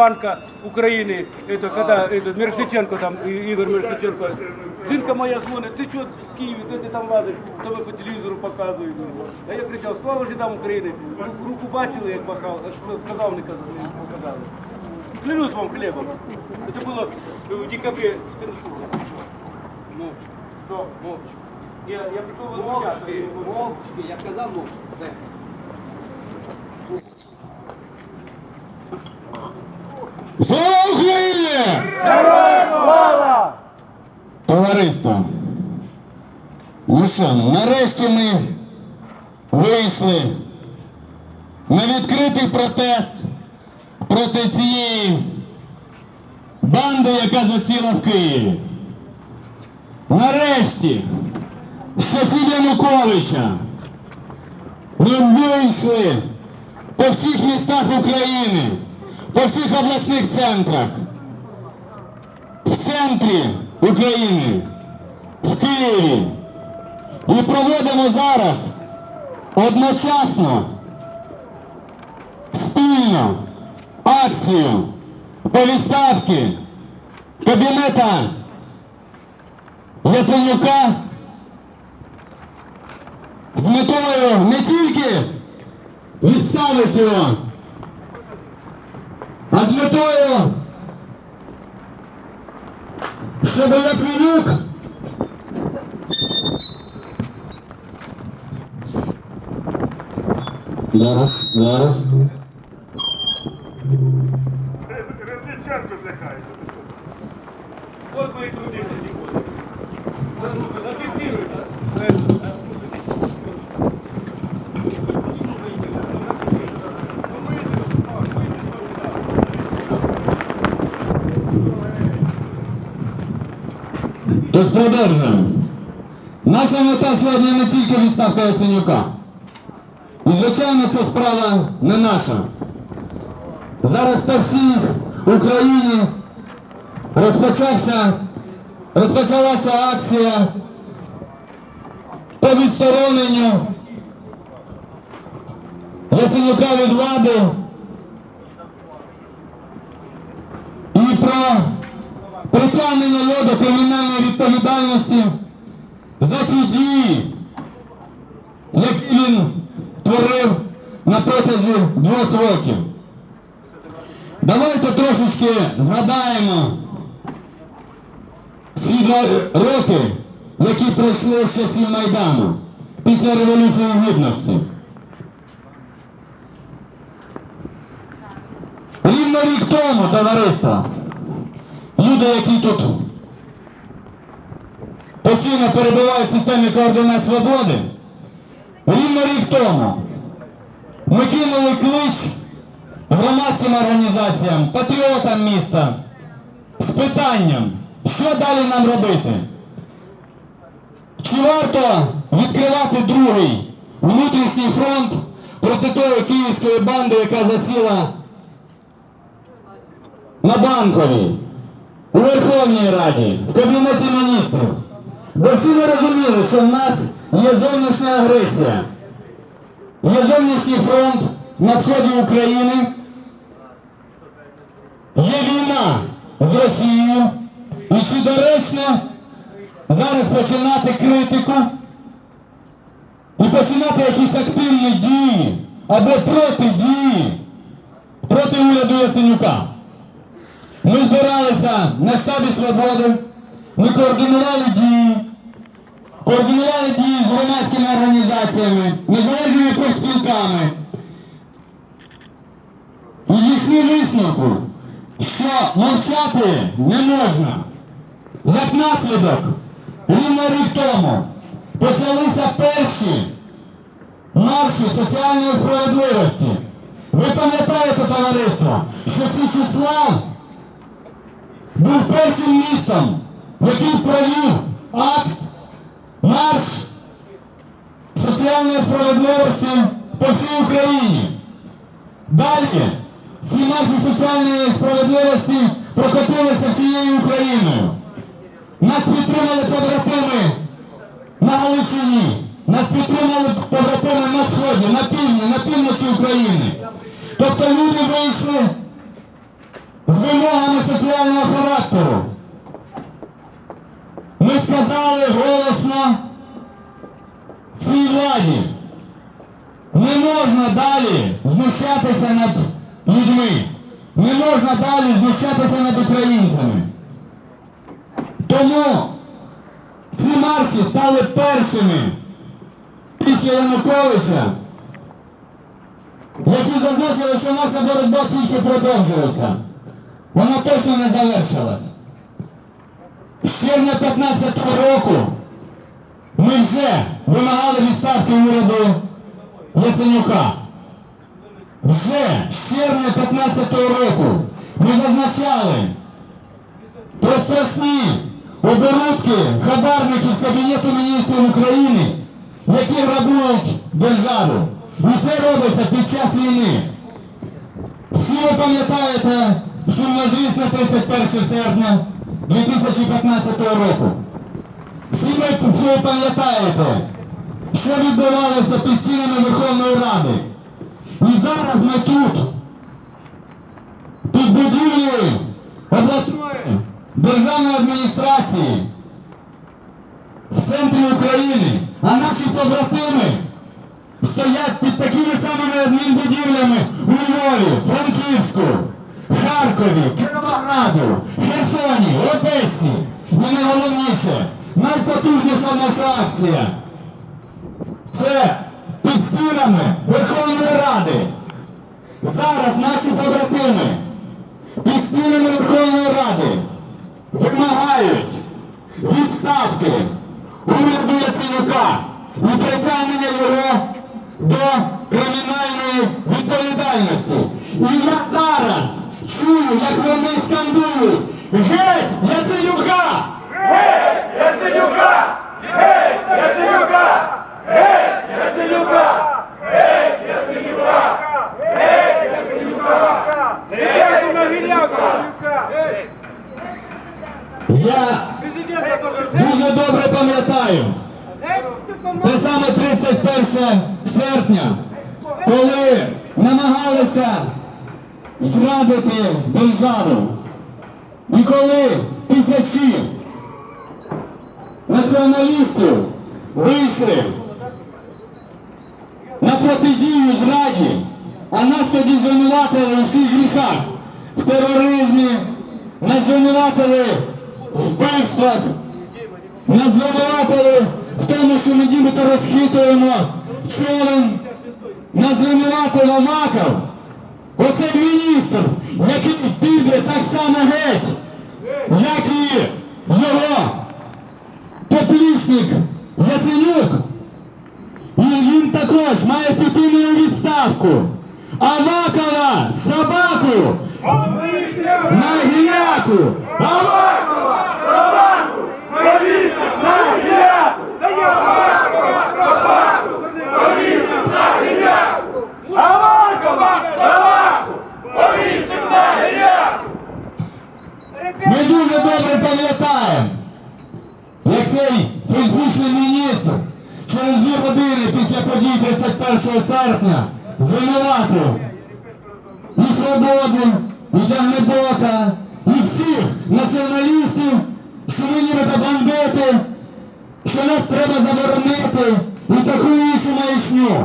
Банка України, это, когда этот, Мерхличенко там, И- Ігор Мерхличенко, жінка моя дзвонить, ти що в Києві, де ти там лазиш, тебе по телевізору показують. А я кричав, слава жидам України, Ру- руку бачили, як махав, аж сказав, не показали. Клянусь вам хлібом. Це було в декабрі. Ну, що, мовчки. Я, я прийшов возмущати. Мовчки, я сказав мовчки. Все. Слава Україні! Слава! Товариство. Ну що, нарешті ми вийшли на відкритий протест проти цієї банди, яка засіла в Києві. Нарешті, часів Януковича, ми вийшли по всіх містах України, по всіх обласних центрах в центрі України, в Києві. І проводимо зараз одночасно спільно акцію по відставці кабінета Яценюка з метою не тільки відставити його, а з метою щоб Литвинюк Зараз, зараз. Резниченко злякає. Вот мои труды сегодня. Тож. Наша мета сьогодні не тільки відставка Яценюка. І звичайно, це справа не наша. Зараз по всій Україні розпочалася акція по відстороненню Яценюка від влади і про притягнення його до кримінальної відповідальності за ті дії, які він творив на протязі двох років. Давайте трошечки згадаємо ці два роки, які пройшли з часів Майдану після Революції Гідності. Рівно рік тому, товариство, люди, які тут постійно перебувають в системі координат свободи, рівно рік тому ми кинули клич громадським організаціям, патріотам міста з питанням, що далі нам робити. Чи варто відкривати другий внутрішній фронт проти тої київської банди, яка засіла на банковій, у Верховній Раді, в Кабінеті міністрів. Бо всі ми розуміли, що в нас є зовнішня агресія, є зовнішній фронт на сході України, є війна з Росією, і чи доречно зараз починати критику і починати якісь активні дії або протидії проти уряду Яценюка. Ми збиралися на штабі свободи, ми координували дії, координували дії з громадськими організаціями, незалежними профспілками. І дійшли висновку, що мовчати не можна. Як наслідок, рівно рік тому почалися перші марші соціальної справедливості. Ви пам'ятаєте, товариство, що Січеслав був першим містом, який провів акт, марш соціальної справедливості по всій Україні. Далі ці марші соціальної справедливості прокотилися всією Україною. Нас підтримали побратими на Галичині, нас підтримали побратими на сході, на півдні, на півночі України. Тобто люди вийшли соціального характеру. Ми сказали голосно цій владі, не можна далі знущатися над людьми, не можна далі знущатися над українцями. Тому ці марші стали першими після Януковича, які зазначили, що наша боротьба тільки продовжується. Вона точно не завершилась. З червня 15-го року ми вже вимагали відставки уряду Яценюка. Вже з червня 15-го року ми зазначали про страшні оборудки хабарників з Кабінету міністрів України, які грабують державу. І це робиться під час війни. Всі ви пам'ятаєте сумнозвісне 31 серпня 2015 року. Всі ви, ви пам'ятаєте, що відбувалося під стінами Верховної Ради. І зараз ми тут, під будівлею обласної державної адміністрації в центрі України, а наші побратими стоять під такими самими адмінбудівлями у Львові, Франківську, Харкові, Кіровограду, Херсоні, Одесі. І найголовніше, найпотужніша наша акція. Це під стінами Верховної Ради. Зараз наші побратими під стінами Верховної Ради вимагають відставки уряду Яценюка і притягнення його до кримінальної відповідальності. І я зараз чую, як вони скандують Геть Яценюка! Я дуже добре пам'ятаю. Те саме 31 серпня, коли намагалися зрадити державу. І коли тисячі націоналістів вийшли на протидію зраді, а нас тоді звинуватили у всіх гріхах, в тероризмі, нас звинуватили в вбивствах, нас звинуватили в тому, що ми нібито розхитуємо човен, нас звинуватив Аваков. Оцей міністр, який піде так само геть, як і його поплічник Ясенюк. І він також має піти на відставку. Авакова собаку на гіляку. Авакова собаку повісив на гіляку. Авакова собаку повісив на гіляку. Ми дуже добре пам'ятаємо, як цей фейсбучний міністр через дві години після подій 31 серпня звинуватив і свободу, і Дягнебока, і всіх націоналістів, що ми нібито бандити, що нас треба заборонити і таку іншу маячню.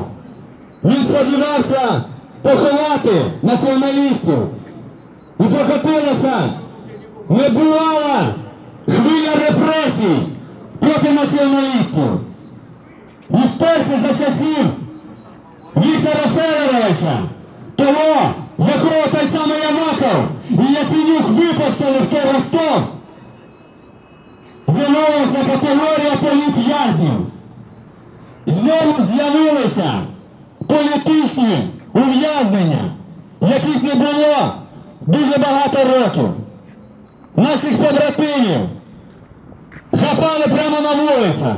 Він сподівався поховати націоналістів. І покотилася небувала хвиля репресій проти націоналістів. І вперше за часів Віктора Федоровича, того, якого той самий Аваков і Яценюк випустили в той Ростов, з'явилася категорія політв'язнів. Знову з'явилися політичні ув'язнення, яких не було дуже багато років. Наших побратимів хапали прямо на вулицях,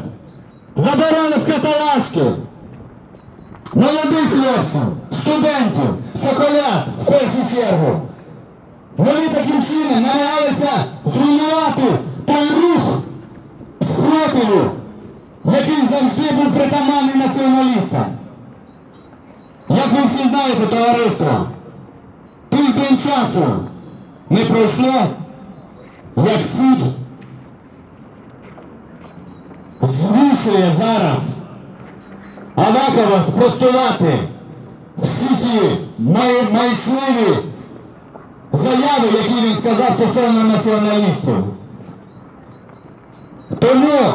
забирали в каталажки. Молодих хлопців, студентів, соколят в першу чергу. Вони таким чином намагалися зруйнувати той рух спротиву, який завжди був притаманний націоналістам. Як ви всі знаєте, товариство, тиждень часу не пройшло, як суд змушує зараз Авакова спростувати всі ті май- майшливі заяви, які він сказав стосовно націоналістів. Тому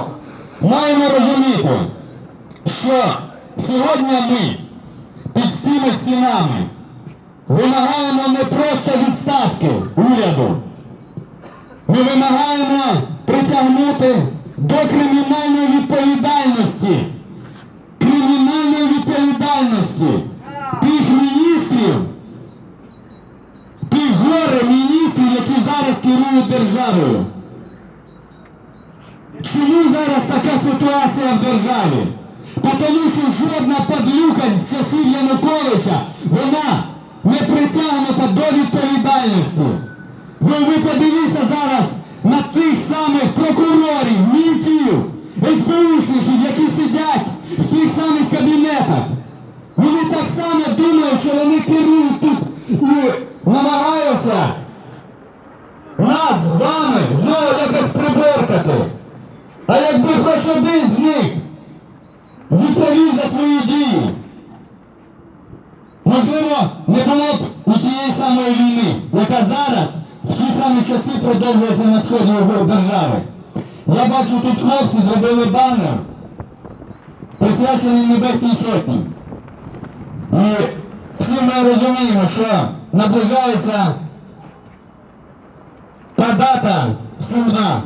маємо розуміти, що сьогодні ми під цими стінами вимагаємо не просто відставки уряду. Ми вимагаємо притягнути до кримінальної відповідальності. Відповідальності тих міністрів, тих горе міністрів, які зараз керують державою. Чому зараз така ситуація в державі? Тому що жодна падлюка з часів Януковича, вона не притягнута до відповідальності. Ви, ви подивіться зараз на тих самих прокурорів, мінтів, СБУшників, які сидять в тих самих кабінетах. Вони так само думають, що вони керують тут і намагаються нас з вами знову якось приборкати. А якби хоч один з них відповів за свої дії, можливо, не було б і тієї самої війни, яка зараз в ті самі часи продовжується на сході держави. Я бачу, тут хлопці зробили банер, присвячений Небесній Сотні. І всі ми розуміємо, що наближається та дата сумна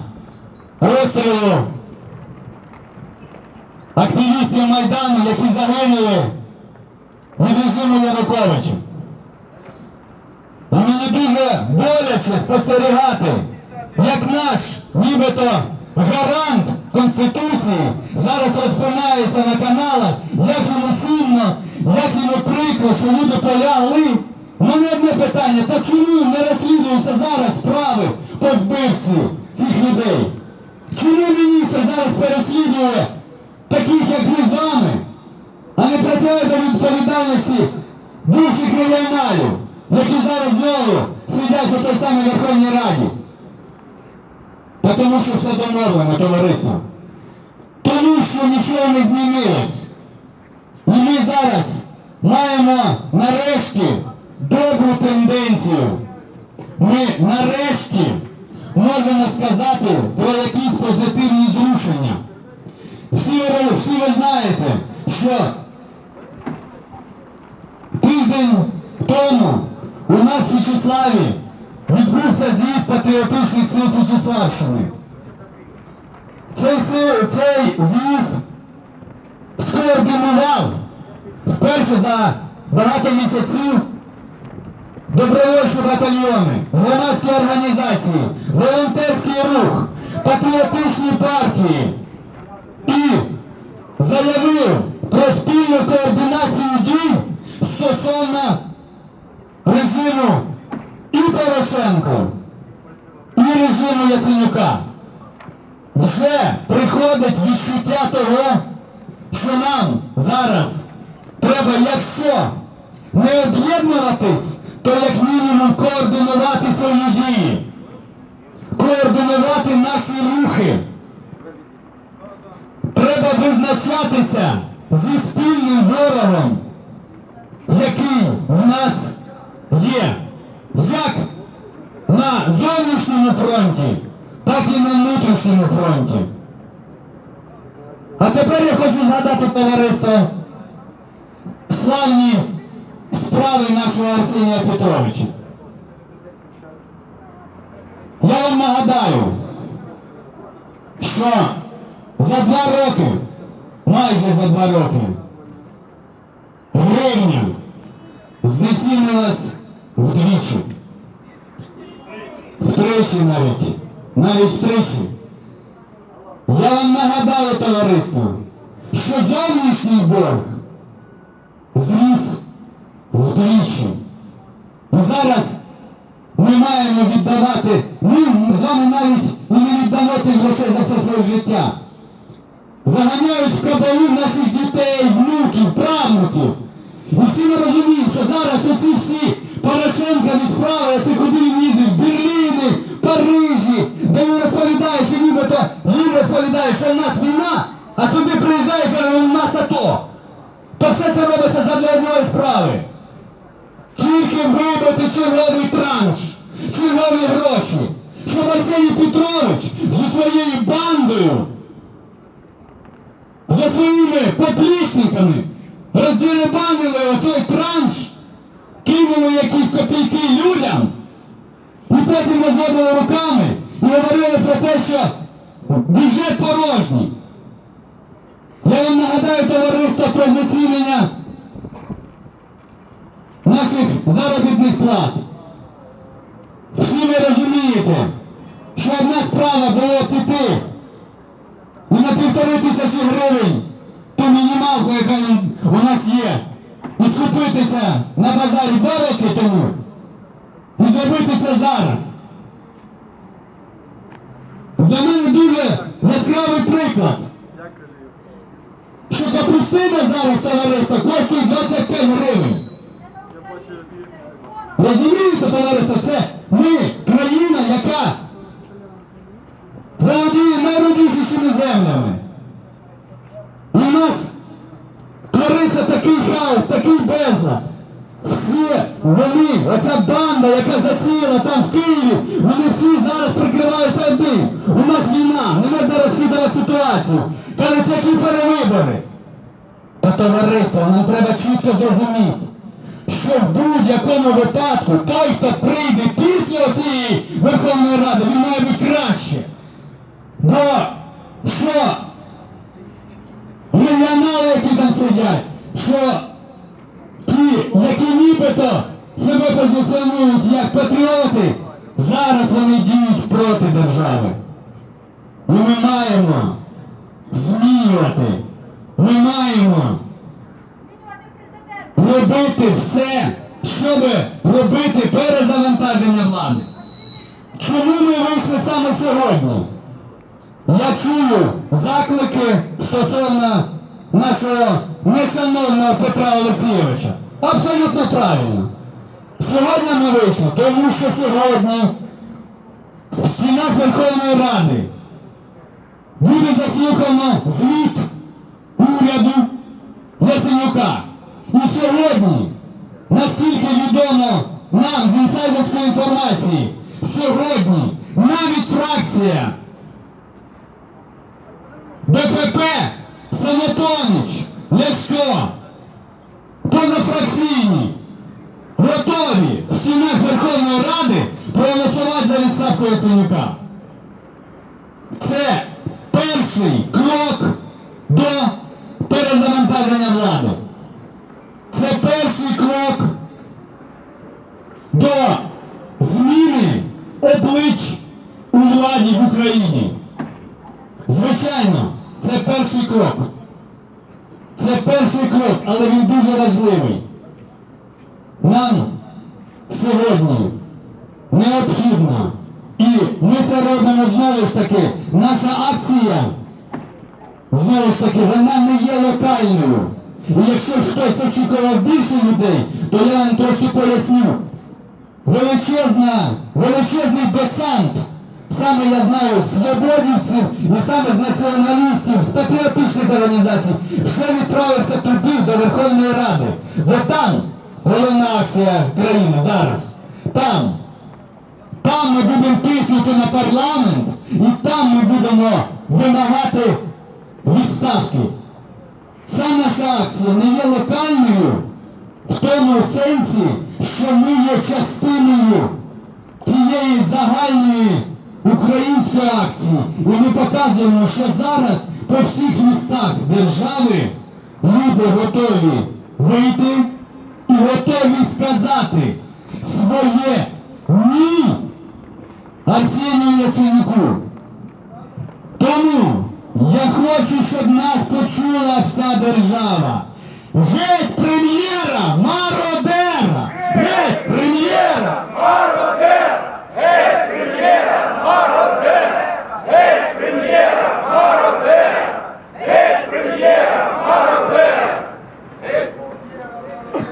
розстрілу активістів Майдану, які загинули від режиму Януковича. І мені дуже боляче спостерігати, як наш нібито гарант Конституції зараз розпинається на каналах, як йому прикро, що люди полягли. У мене одне питання, та чому не розслідуються зараз справи по вбивству цих людей? Чому міністр зараз переслідує таких, як ми з вами, а не притягує до відповідальності бувших мільйонерів, які зараз знову сидять у той самій Верховній Раді? Та тому що все домовлено, товариство. Тому що нічого не змінилось. І ми зараз маємо нарешті добру тенденцію. Ми нарешті можемо сказати про якісь позитивні зрушення. Всі ви, всі ви знаєте, що тиждень тому у нас в Січеславі відбувся з'їзд патріотичних сил Січеславщини. Цей, цей з'їзд скоординував вперше за багато місяців добровольчі батальйони, громадські організації, волонтерський рух, патріотичні партії і заявив про спільну координацію дій стосовно режиму і Порошенко, і режиму Яценюка. Вже приходить відчуття того, що нам зараз треба, якщо не об'єднуватись, то як мінімум координувати свої дії, координувати наші рухи. Треба визначатися зі спільним ворогом, який в нас є. Як на зовнішньому фронті, так і на внутрішньому фронті. А тепер я хочу згадати товариство славні справи нашого Арсенія Петровича. Я вам нагадаю, що за два роки, майже за два роки, гривня знецінилась вдвічі. Втричі навіть. Навіть втричі. Я вам нагадаю, товариство, що зовнішній борг вдвічі. І зараз ми маємо віддавати, ми з вами навіть і не віддамо тих грошей за все своє життя. Заганяють в кабалу наших дітей, внуків, правнуків. І всі ми розуміємо, що зараз оці всі Порошенкові справи, це куди він їздив, в Берліни, Парижі, розповідає, що в нас війна, а сюди приїжджає і каже, у нас АТО. То все це робиться задля одної справи. Тільки вибити черговий транш, чергові гроші, щоб Арсеній Петрович зі своєю бандою, за своїми поплічниками роздіребанили оцей транш, кинули якісь копійки людям, і потім розводили руками і говорили про те, що бюджет порожній. Я вам нагадаю товариство про знецінення наших заробітних плат. Всі ви розумієте, що одна справа було піти і на півтори тисячі гривень ту мінімалку, яка у нас є, і скупитися на базарі два роки тому, і зробити це зараз. Для мене дуже яскравий приклад, що капустина зараз товариство коштує 25 гривень. Розумієте, товариство, це ми, країна, яка володіє найродючішими землями. У нас твориться такий хаос, такий безлад. Всі вони, оця банда, яка засіяла там в Києві, вони всі зараз прикриваються одним. У нас війна, не можна розхідувати ситуацію. Кажуть, які перевибори. Та товариство, нам треба чітко зрозуміти, що в будь-якому випадку той, хто прийде після цієї Верховної Ради, він має бути краще. Бо що мільйонери, які там сидять, що ті, які нібито себе позиціонують як патріоти, зараз вони діють проти держави. І ми маємо змінювати. Ми маємо робити все, щоб робити перезавантаження влади. Чому ми вийшли саме сьогодні? Я чую заклики стосовно нашого нешановного Петра Олексійовича. Абсолютно правильно. Сьогодні ми вийшли, тому що сьогодні в стінах Верховної Ради буде заслухано звіт уряду Ясенюка. І сьогодні, наскільки відомо нам з інсайдерської інформації, сьогодні навіть фракція БПП Самотонич, Ляшко, позафракційні готові в стінах Верховної Ради проголосувати за відставку Яценюка. Це перший крок до перезавантаження влади. Це перший крок до зміни облич у владі в Україні. Звичайно, це перший крок. Це перший крок, але він дуже важливий. Нам сьогодні необхідно, і ми це робимо знову ж таки, наша акція, знову ж таки, вона не є локальною. І якщо хтось очікував більше людей, то я вам трошки поясню. Величезна, величезний десант, саме я знаю, свободівців і саме з націоналістів, з патріотичних організацій, вже відправився туди, до Верховної Ради. Бо там головна акція країни зараз. Там. Там ми будемо тиснути на парламент, і там ми будемо вимагати відставки. Ця наша акція не є локальною в тому сенсі, що ми є частиною тієї загальної української акції. І ми показуємо, що зараз по всіх містах держави люди готові вийти і готові сказати своє ні Арсенію Яценюку. Тому я хочу, щоб нас почула вся держава. Геть прем'єра мародера! Геть прем'єра!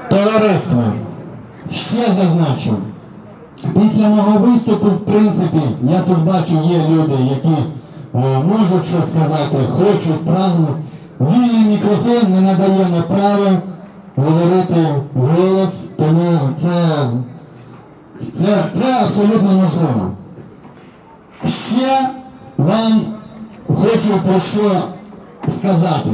Товариство, ще зазначу. Після мого виступу, в принципі, я тут бачу, є люди, які е, можуть що сказати, хочуть, прагнуть. Вільний мікрофон не надаємо права говорити голос, тому це, це, це абсолютно можливо. Ще вам хочу про що сказати.